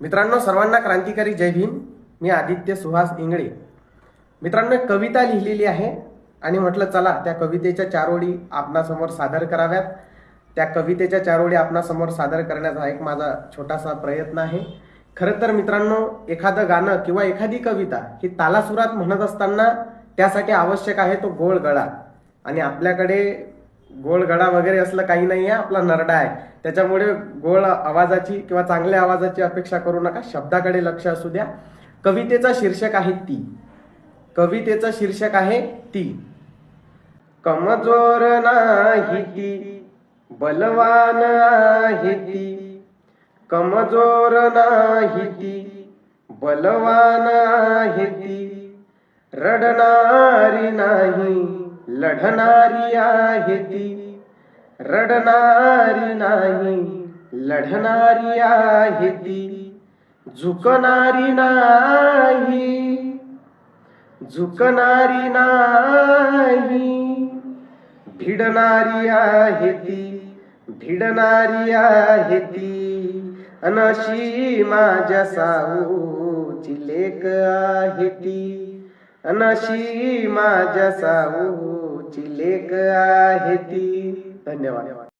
मित्रांनो सर्वांना क्रांतिकारी जय भीम. मी आदित्य सुहास इंगळे. मित्रांनो एक कविता लिहिलेली आहे आणि म्हटलं चला त्या कवितेच्या चारोळी आपणासमोर सादर कराव्यात. त्या कवितेच्या चारोळी आपणासमोर सादर करण्याचा एक माझा छोटासा प्रयत्न आहे. खरं तर मित्रांनो एखादं गाणं किंवा एखादी कविता ही तालासुरात म्हणत असताना त्यासाठी आवश्यक आहे तो गोळ गळा. आणि आपल्याकडे गोळ गळा वगैरे असलं काही नाही आहे आपला नरडा आहे. त्याच्यामुळे गोळ आवाजाची किंवा चांगल्या आवाजाची अपेक्षा करू नका. शब्दाकडे लक्ष असू द्या. कवितेचा शीर्षक आहे ती. कवितेचं शीर्षक आहे ती. कमजोर नाही ती बलवान आहे ती. कमजोर नाही ती बलवान आहे ती. रडणारी नाही. लढणारी आहे ती. रडणारी नाही लढणारी आहे ती. झुकणारी नाही झुकणारी नाही. भिडणारी आहे ती भिडणारी आहे ती. अनशी माझ्या साऊची लेक आहे ती. अनशी माझ्या साऊची लेख आहे ती. धन्यवाद.